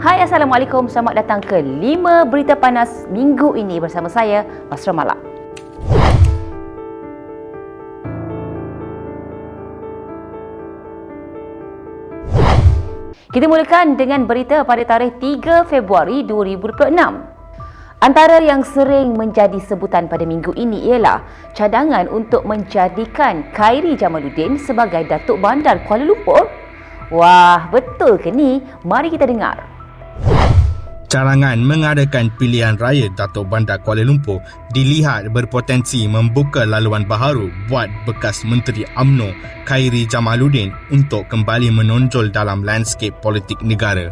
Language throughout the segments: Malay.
Hai Assalamualaikum, selamat datang ke 5 Berita Panas minggu ini bersama saya, Basra Malak. Kita mulakan dengan berita pada tarikh 3 Februari 2026. Antara yang sering menjadi sebutan pada minggu ini ialah cadangan untuk menjadikan Khairi Jamaluddin sebagai Datuk Bandar Kuala Lumpur. Wah, betul ke ni? Mari kita dengar carangan mengadakan pilihan raya Datuk Bandar Kuala Lumpur dilihat berpotensi membuka laluan baharu buat bekas Menteri AMNO Khairi Jamaluddin untuk kembali menonjol dalam landscape politik negara.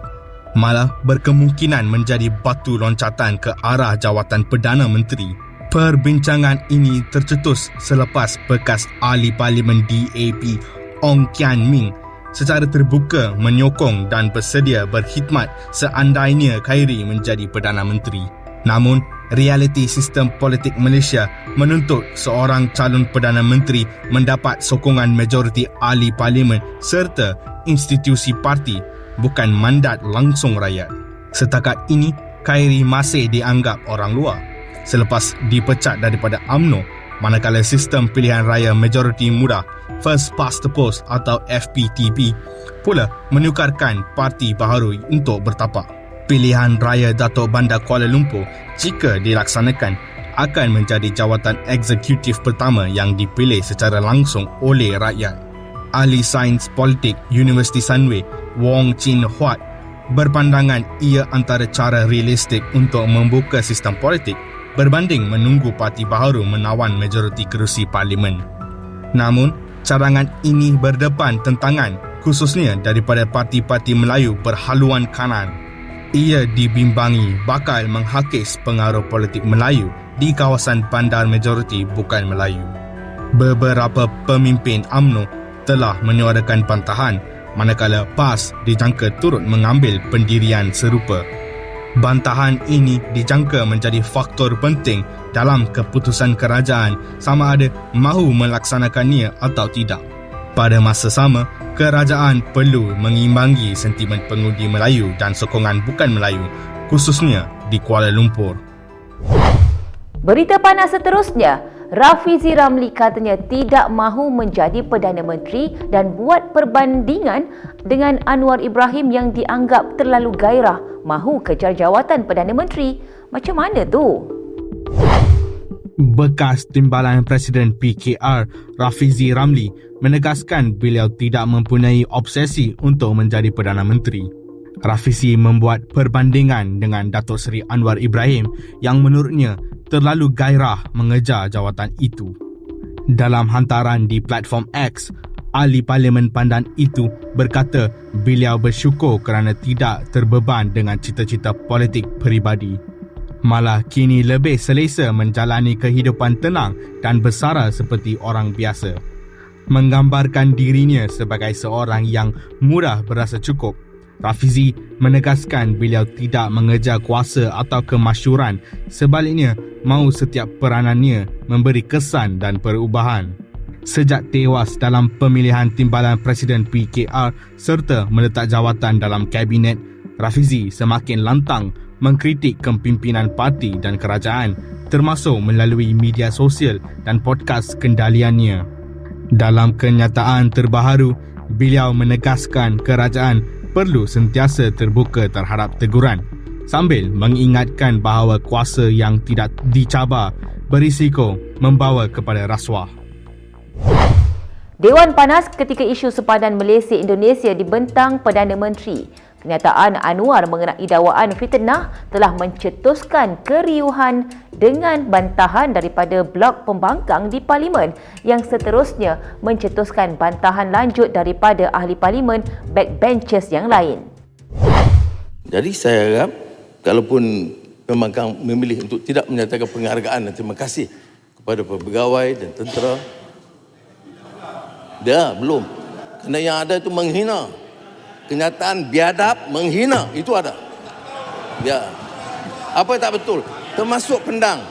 Malah berkemungkinan menjadi batu loncatan ke arah jawatan Perdana Menteri. Perbincangan ini tercetus selepas bekas ahli parlimen DAP Ong Kian Ming secara terbuka menyokong dan bersedia berkhidmat seandainya Khairi menjadi Perdana Menteri. Namun, realiti sistem politik Malaysia menuntut seorang calon Perdana Menteri mendapat sokongan majoriti ahli parlimen serta institusi parti bukan mandat langsung rakyat. Setakat ini, Khairi masih dianggap orang luar selepas dipecat daripada AMNO manakala sistem pilihan raya majoriti mudah First Past the Post atau FPTP pula menukarkan parti baharu untuk bertapak. Pilihan raya Datuk Bandar Kuala Lumpur jika dilaksanakan akan menjadi jawatan eksekutif pertama yang dipilih secara langsung oleh rakyat. Ahli Sains Politik Universiti Sunway, Wong Chin Huat, berpandangan ia antara cara realistik untuk membuka sistem politik berbanding menunggu parti baharu menawan majoriti kerusi parlimen. Namun, cadangan ini berdepan tentangan khususnya daripada parti-parti Melayu berhaluan kanan. Ia dibimbangi bakal menghakis pengaruh politik Melayu di kawasan bandar majoriti bukan Melayu. Beberapa pemimpin AMNO telah menyuarakan bantahan manakala PAS dijangka turut mengambil pendirian serupa. Bantahan ini dijangka menjadi faktor penting dalam keputusan kerajaan sama ada mahu melaksanakannya atau tidak. Pada masa sama, kerajaan perlu mengimbangi sentimen pengundi Melayu dan sokongan bukan Melayu, khususnya di Kuala Lumpur. Berita panas seterusnya, Rafizi Ramli katanya tidak mahu menjadi Perdana Menteri dan buat perbandingan dengan Anwar Ibrahim yang dianggap terlalu gairah mahu kejar jawatan Perdana Menteri. Macam mana tu? Bekas Timbalan Presiden PKR Rafizi Ramli menegaskan beliau tidak mempunyai obsesi untuk menjadi Perdana Menteri. Rafizi membuat perbandingan dengan Datuk Seri Anwar Ibrahim yang menurutnya terlalu gairah mengejar jawatan itu. Dalam hantaran di platform X, ahli parlimen pandan itu berkata beliau bersyukur kerana tidak terbeban dengan cita-cita politik peribadi malah kini lebih selesa menjalani kehidupan tenang dan bersara seperti orang biasa. Menggambarkan dirinya sebagai seorang yang mudah berasa cukup, Rafizi menegaskan beliau tidak mengejar kuasa atau kemasyuran, sebaliknya mahu setiap peranannya memberi kesan dan perubahan. Sejak tewas dalam pemilihan timbalan Presiden PKR serta meletak jawatan dalam kabinet, Rafizi semakin lantang mengkritik kepimpinan parti dan kerajaan termasuk melalui media sosial dan podcast kendaliannya. Dalam kenyataan terbaharu, beliau menegaskan kerajaan perlu sentiasa terbuka terhadap teguran sambil mengingatkan bahawa kuasa yang tidak dicabar berisiko membawa kepada rasuah. Dewan panas ketika isu sepadan Malaysia Indonesia dibentang Perdana Menteri. Kenyataan Anwar mengenai dakwaan fitnah telah mencetuskan keriuhan dengan bantahan daripada blok pembangkang di Parlimen yang seterusnya mencetuskan bantahan lanjut daripada ahli Parlimen backbenchers yang lain. Jadi saya harap kalaupun pembangkang memilih untuk tidak menyatakan penghargaan dan terima kasih kepada pegawai dan tentera dia belum kerana yang ada itu menghina kenyataan biadab menghina. Itu ada. Ya. Apa yang tak betul? Termasuk pendang.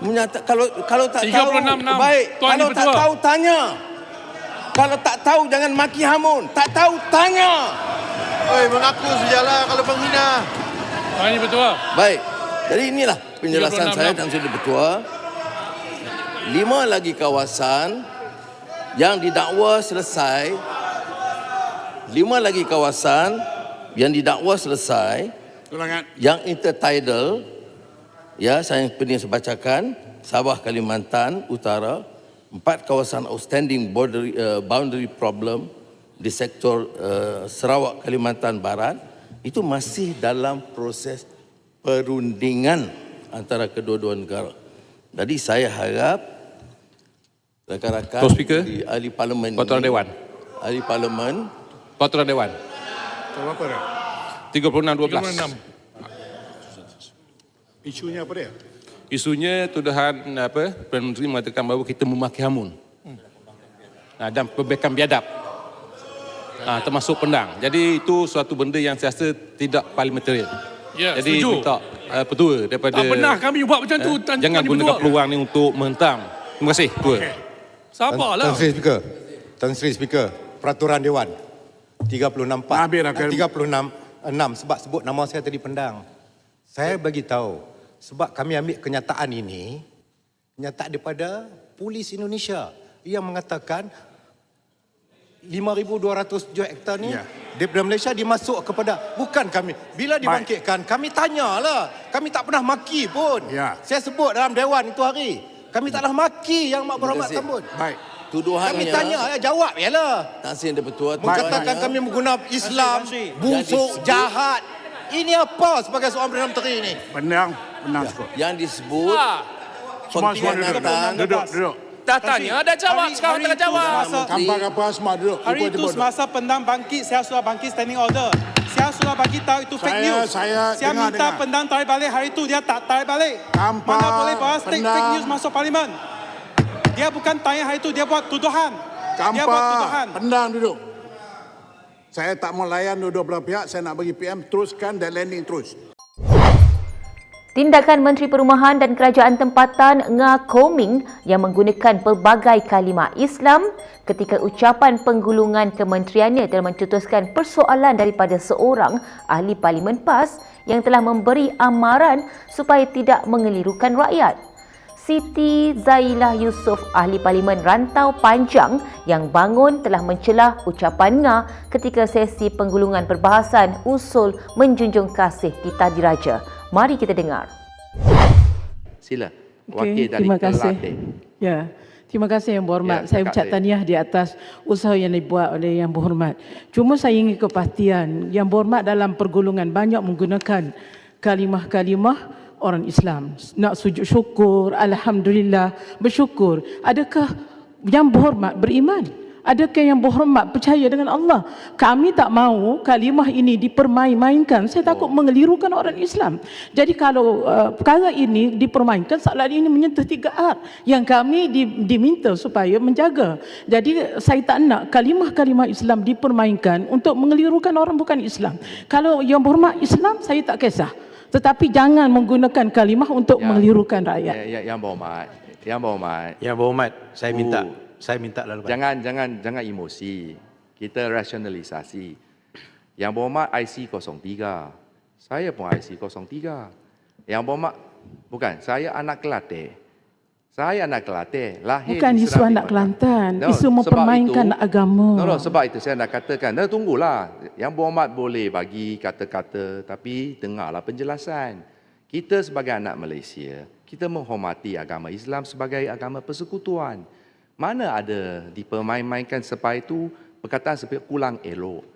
Menyata kalau kalau tak tahu baik. Tuan kalau tak tahu tanya. Kalau tak tahu jangan maki hamun. Tak tahu tanya. Oi, mengaku sajalah kalau penghina. Ah, ini betul. Baik. Jadi inilah penjelasan 36 saya dan sudah bertua. Lima lagi kawasan yang didakwa selesai. Lima lagi kawasan yang didakwa selesai Ulangan. yang intertidal ya saya pernah bacakan Sabah Kalimantan Utara empat kawasan outstanding border uh, boundary problem di sektor uh, Sarawak Kalimantan Barat itu masih dalam proses perundingan antara kedua-dua negara. Jadi saya harap rakan-rakan di ahli parlimen ini, Dewan. ahli parlimen Peraturan Dewan. Berapa dah? 36-12. 36. Isunya apa dia? Isunya tuduhan apa Perdana Menteri mengatakan bahawa kita memaki hamun. Ha, dan perbaikan biadab. Ha, termasuk pendang. Jadi itu suatu benda yang saya rasa tidak parliamentarian. Ya, Jadi setuju. minta uh, petua daripada Tak pernah kami buat macam tu. Tan- jangan Tan- gunakan berdua. peluang ni untuk menghentam. Terima kasih, Tua. Okey. Sabarlah. Tan Sri Speaker. Tan Sri Speaker. Peraturan Dewan. 36 Pak. Habis dah, Karim. 36 6 sebab sebut nama saya tadi pendang. Saya bagi tahu sebab kami ambil kenyataan ini kenyataan daripada polis Indonesia yang mengatakan 5207 hektar ni Ya. daripada Malaysia dimasuk kepada bukan kami. Bila dibangkitkan kami tanyalah. Kami tak pernah maki pun. Ya. Saya sebut dalam dewan itu hari. Kami tak pernah maki yang mak berhormat sambut. Baik. Tuduhannya Kami tanya, ya, jawab ya lah. Tan Sri Yang Bertua Mengatakan kami menggunakan Islam, busuk, jahat. Ini apa sebagai seorang Perdana Menteri ini? Penang, penang cukup. yang disebut Ah, Semua semua duduk. pengkhianatan Duduk, duduk. dah tanya, dah jawab. hari- Sekarang hari tengah jawab. semasa- Kampar apa semua duduk. Hari itu duduk. semasa pendang bangkit, saya sudah bangkit standing order. Saya sudah bagi tahu itu fake Saya- news. saya saya dengar, minta dengar. pendang tarik balik. Hari itu dia tak tarik balik. Kampar, Mana boleh bawa fake, pendang. fake news masuk parlimen. Dia bukan tanya hari itu, dia buat tuduhan. dia buat tuduhan. Pendang duduk. Saya tak mau layan dua-dua belah pihak. Saya nak bagi PM teruskan dan landing terus. Tindakan Menteri Perumahan dan Kerajaan Tempatan Nga Koming yang menggunakan pelbagai kalimah Islam ketika ucapan penggulungan kementeriannya telah mencetuskan persoalan daripada seorang ahli Parlimen PAS yang telah memberi amaran supaya tidak mengelirukan rakyat. Siti Zailah Yusof, ahli Parlimen Rantau Panjang yang bangun telah mencelah ucapan Nga ketika sesi penggulungan perbahasan usul menjunjung kasih di Tadiraja. Mari kita dengar. Sila. Wakil dari terima kasih. Ya, terima kasih yang berhormat. Ya, saya ucap tahniah di atas usaha yang dibuat oleh yang berhormat. Cuma saya ingin kepastian yang berhormat dalam pergulungan banyak menggunakan kalimah-kalimah orang Islam. Nak sujud syukur, alhamdulillah, bersyukur. Adakah yang berhormat beriman? Adakah yang berhormat percaya dengan Allah? Kami tak mahu kalimah ini dipermain-mainkan. Saya takut mengelirukan orang Islam. Jadi kalau uh, perkara ini dipermainkan, soalan ini menyentuh tiga R yang kami di, diminta supaya menjaga. Jadi saya tak nak kalimah-kalimah Islam dipermainkan untuk mengelirukan orang bukan Islam. Kalau yang berhormat Islam, saya tak kisah. Tetapi jangan menggunakan kalimah untuk Ya. mengelirukan rakyat. Ya, ya, yang berhormat. Yang berhormat. Yang berhormat, saya minta. Oh. Saya minta lalu. Jangan jangan jangan emosi. Kita rasionalisasi. Yang berhormat IC 03. Saya pun IC 03. Yang berhormat bukan, saya anak Kelantan. Saya anak Kelantan, lahir Bukan di isu anak. Kelantan, isu sebab mempermainkan itu- agama. No, no, sebab itu saya nak katakan, no, tunggulah. Yang berhormat boleh bagi kata-kata, tapi dengarlah penjelasan. Kita sebagai anak Malaysia, kita menghormati agama Islam sebagai agama persekutuan. Mana ada dipermain-mainkan sampai itu perkataan seperti kurang elok.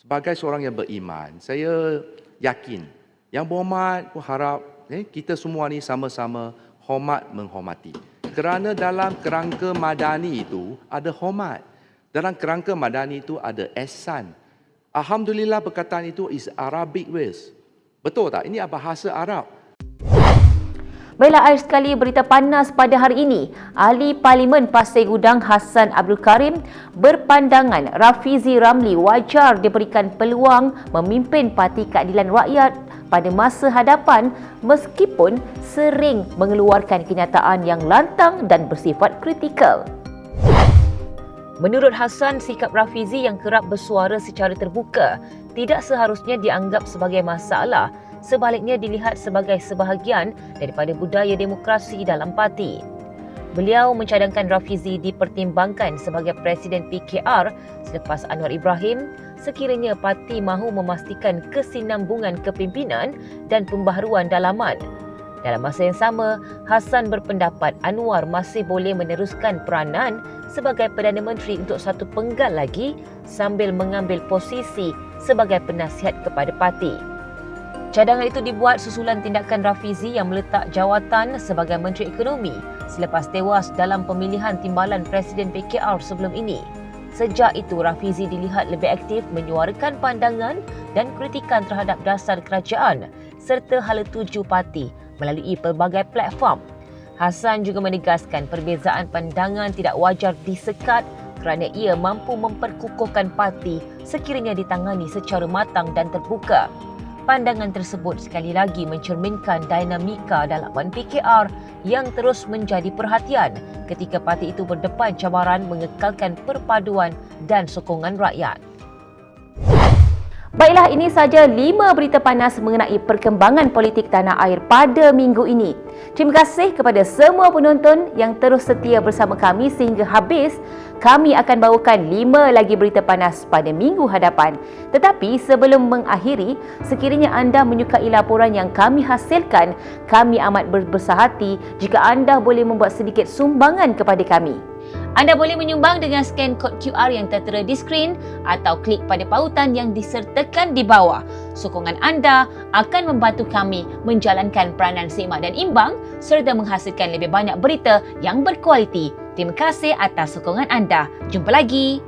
Sebagai seorang yang beriman, saya yakin yang berhormat pun harap eh, kita semua ni sama-sama hormat menghormati. Kerana dalam kerangka madani itu ada hormat. Dalam kerangka madani itu ada ehsan. Alhamdulillah perkataan itu is Arabic words. Betul tak? Ini bahasa Arab. Baiklah akhir sekali berita panas pada hari ini. Ahli Parlimen Pasir Gudang Hassan Abdul Karim berpandangan Rafizi Ramli wajar diberikan peluang memimpin Parti Keadilan Rakyat pada masa hadapan meskipun sering mengeluarkan kenyataan yang lantang dan bersifat kritikal. Menurut Hassan, sikap Rafizi yang kerap bersuara secara terbuka tidak seharusnya dianggap sebagai masalah, sebaliknya dilihat sebagai sebahagian daripada budaya demokrasi dalam parti. Beliau mencadangkan Rafizi dipertimbangkan sebagai Presiden PKR selepas Anwar Ibrahim sekiranya parti mahu memastikan kesinambungan kepimpinan dan pembaharuan dalaman. Dalam masa yang sama, Hassan berpendapat Anwar masih boleh meneruskan peranan sebagai Perdana Menteri untuk satu penggal lagi sambil mengambil posisi sebagai penasihat kepada parti. Cadangan itu dibuat susulan tindakan Rafizi yang meletak jawatan sebagai Menteri Ekonomi selepas tewas dalam pemilihan timbalan Presiden PKR sebelum ini. Sejak itu, Rafizi dilihat lebih aktif menyuarakan pandangan dan kritikan terhadap dasar kerajaan serta hala tuju parti melalui pelbagai platform. Hassan juga menegaskan perbezaan pandangan tidak wajar disekat kerana ia mampu memperkukuhkan parti sekiranya ditangani secara matang dan terbuka. Pandangan tersebut sekali lagi mencerminkan dinamika dalaman PKR yang terus menjadi perhatian ketika parti itu berdepan cabaran mengekalkan perpaduan dan sokongan rakyat. Baiklah, ini saja lima berita panas mengenai perkembangan politik tanah air pada minggu ini. Terima kasih kepada semua penonton yang terus setia bersama kami sehingga habis. Kami akan bawakan lima lagi berita panas pada minggu hadapan. Tetapi sebelum mengakhiri, sekiranya anda menyukai laporan yang kami hasilkan, kami amat berbesar hati jika anda boleh membuat sedikit sumbangan kepada kami. Anda boleh menyumbang dengan scan kod QR yang tertera di skrin atau klik pada pautan yang disertakan di bawah. Sokongan anda akan membantu kami menjalankan peranan semak dan imbang serta menghasilkan lebih banyak berita yang berkualiti. Terima kasih atas sokongan anda. Jumpa lagi.